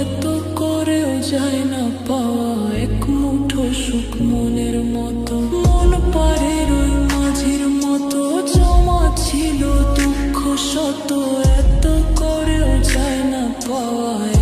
এত করেও যায় না পাওয়া এক মুঠো সুখ মনের মতো। মন পারের ওই মাঝির মতো, জমা ছিল দুঃখ শত এত করেও যায় না পাওয়া